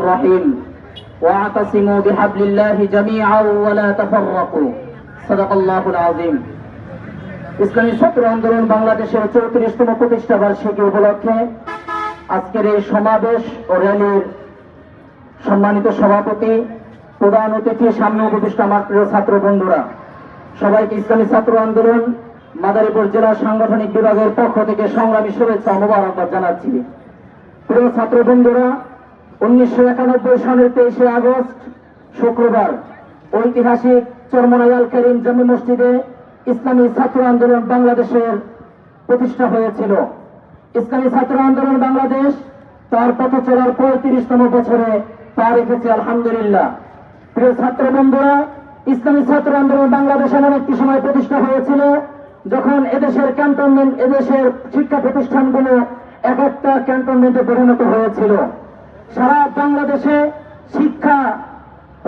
الرحيم واعتصموا بحبل الله جميعا ولا تفرقوا صدق الله العظيم ইসলামী ছাত্র আন্দোলন বাংলাদেশের চৌত্রিশতম প্রতিষ্ঠা বার্ষিকী উপলক্ষে আজকের এই সমাবেশ ও র্যালির সম্মানিত সভাপতি প্রধান অতিথি সামনে উপবিষ্ট আমার প্রিয় ছাত্র বন্ধুরা সবাইকে ইসলামী ছাত্র আন্দোলন মাদারীপুর জেলা সাংগঠনিক বিভাগের পক্ষ থেকে সংগ্রামী শুভেচ্ছা ও মোবারকবাদ জানাচ্ছি প্রিয় ছাত্র বন্ধুরা উনিশশো একানব্বই সালের তেইশে আগস্ট, শুক্রবার, ঐতিহাসিক চরমনায়াল করিম জামি মসজিদে ইসলামী ছাত্র আন্দোলন বাংলাদেশের প্রতিষ্ঠা হয়েছিল। ইসলামী ছাত্র আন্দোলন বাংলাদেশ তার পথ চলার পঁয়ত্রিশতম বছরে পা রেখেছে আলহামদুলিল্লাহ। প্রিয় ছাত্র বন্ধুরা, ইসলামী ছাত্র আন্দোলন বাংলাদেশ এমন একটি সময় প্রতিষ্ঠা হয়েছিল যখন এদেশের ক্যান্টনমেন্ট, এদেশের শিক্ষা প্রতিষ্ঠানগুলো এক একটা ক্যান্টনমেন্টে পরিণত হয়েছিল। সারা বাংলাদেশে শিক্ষা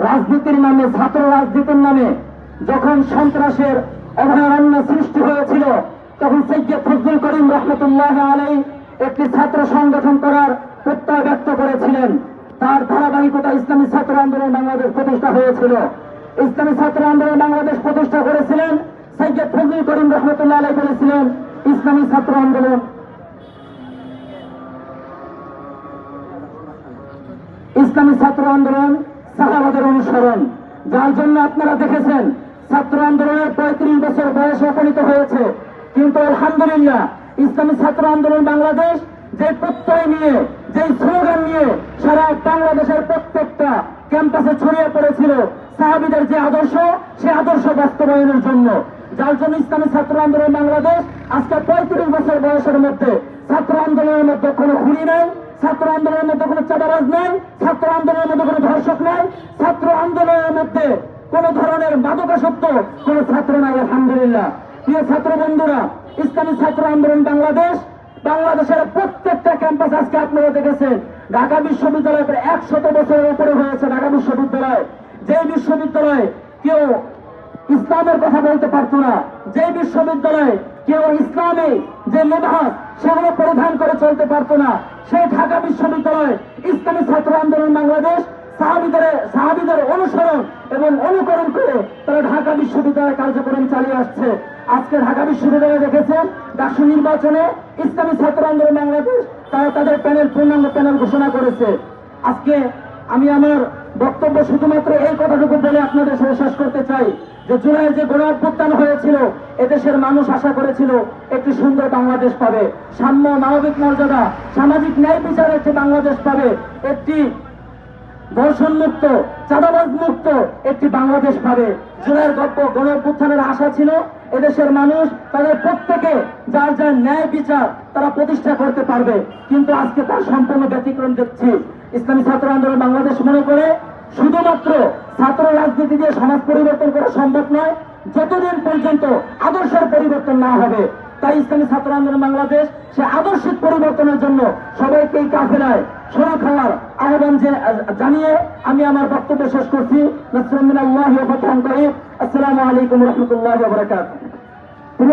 রাজনীতির নামে, ছাত্র রাজনীতির নামে যখন সন্ত্রাসের অভয়ারণ্য সৃষ্টি হয়েছিল, তখন সৈয়দ ফজলুল করিম রহমতুল্লাহ আলাই একটি ছাত্র সংগঠন করার প্রত্যয় ব্যক্ত করেছিলেন। তার ধারাবাহিকতা ইসলামী ছাত্র আন্দোলন বাংলাদেশ প্রতিষ্ঠা হয়েছিল। ইসলামী ছাত্র আন্দোলন বাংলাদেশ প্রতিষ্ঠা করেছিলেন, সৈয়দ ফজলুল করিম রহমতুল্লাহ আলাই বলেছিলেন, ইসলামী ছাত্র আন্দোলন ইসলামী ছাত্র আন্দোলন সাহাবাদের অনুসরণ, যার জন্য আপনারা দেখেছেন ছাত্র আন্দোলনের পঁয়ত্রিশ বছর বয়সে উপনীত হয়েছে। কিন্তু আলহামদুলিল্লাহ, ইসলামী ছাত্র আন্দোলন বাংলাদেশ যে প্রত্যয় নিয়ে, যে স্লোগান নিয়ে সারা বাংলাদেশের প্রত্যেকটা ক্যাম্পাসে ছড়িয়ে পড়েছিল সাহাবিদের যে আদর্শ, সে আদর্শ বাস্তবায়নের জন্য। যার জন্য ইসলামী ছাত্র আন্দোলন বাংলাদেশ আজকে পঁয়ত্রিশ বছর বয়সের মধ্যে ছাত্র আন্দোলনের মধ্যে কোনো খুনি নাই। ছাত্র আন্দোলনের মধ্যে কোনো চাঁদাবাজ নাই, ছাত্র আন্দোলনের মধ্যে কোনো ধর্ষক নাই, ছাত্র আন্দোলনের মধ্যে কোন ধরনের মাদকাসত্ব কোন ছাত্র নাই, আলহামদুলিল্লাহ। প্রিয় ছাত্র বন্ধুরা, ইসলামী ছাত্র আন্দোলন বাংলাদেশ, বাংলাদেশের প্রত্যেকটা ক্যাম্পাস আজকে আপনারা দেখেছেন। ঢাকা বিশ্ববিদ্যালয় প্রায় একশত বছরের উপরে হয়েছে ঢাকা বিশ্ববিদ্যালয়। যে বিশ্ববিদ্যালয় কেউ ইসলামের কথা বলতে পারতো না যে বিশ্ববিদ্যালয়ে কেউ ইসলামে যে লেবাস সেগুলো পরিধান করে চলতে পারতো না। সেই ঢাকা বিশ্ববিদ্যালয় ইসলামী ছাত্র আন্দোলন বাংলাদেশ সাহাবিদের সাহাবিদের অনুসরণ এবং অনুকরণ করে তারা ঢাকা বিশ্ববিদ্যালয় কার্যক্রম চালিয়ে আসছে। আজকে ঢাকা বিশ্ববিদ্যালয়ে দেখেছেন ডাকসু নির্বাচনে ইসলামী ছাত্র আন্দোলন বাংলাদেশ তারা তাদের প্যানেল, পূর্ণাঙ্গ প্যানেল ঘোষণা করেছে। আজকে আমি আমার বক্তব্য শুধুমাত্র এই কথাটুকু বলে আপনাদের সাথে শেষ করতে চাই যে জুলাই যে গণ অভ্যুত্থান হয়েছিল, এদেশের মানুষ আশা করেছিল একটি সুন্দর বাংলাদেশ পাবে। সাম্য মানবিক মর্যাদা, সামাজিক ন্যায় বিচার একটি বাংলাদেশ পাবে। একটি ধর্ষণ মুক্ত চাঁদাবাজ মুক্ত একটি বাংলাদেশ পাবে। জুলাইয়ের গল্প গণ অভ্যুত্থানের আশা ছিল, এদেশের মানুষ তাদের প্রত্যেকে যার যার ন্যায় বিচার তারা প্রতিষ্ঠা করতে পারবে। কিন্তু আজকে তার সম্পূর্ণ ব্যতিক্রম দেখছি। ইসলামী ছাত্র আন্দোলন বাংলাদেশ মনে করে শুধুমাত্র ছাত্র রাজনীতি দিয়ে সমাজ পরিবর্তন করা সম্ভব নয়। যতদিন পর্যন্ত আদর্শের পরিবর্তন না হবে, তাই ইসলামী ছাত্র আন্দোলন বাংলাদেশ সে আদর্শিক পরিবর্তনের জন্য সবাইকে এই কাফেলায় শরীর খাওয়ার আহ্বান জানিয়ে আমি আমার বক্তব্য শেষ করছি। নাসরুল্লাহ আসসালামু আলাইকুম রহমতুল্লাহ বরকাত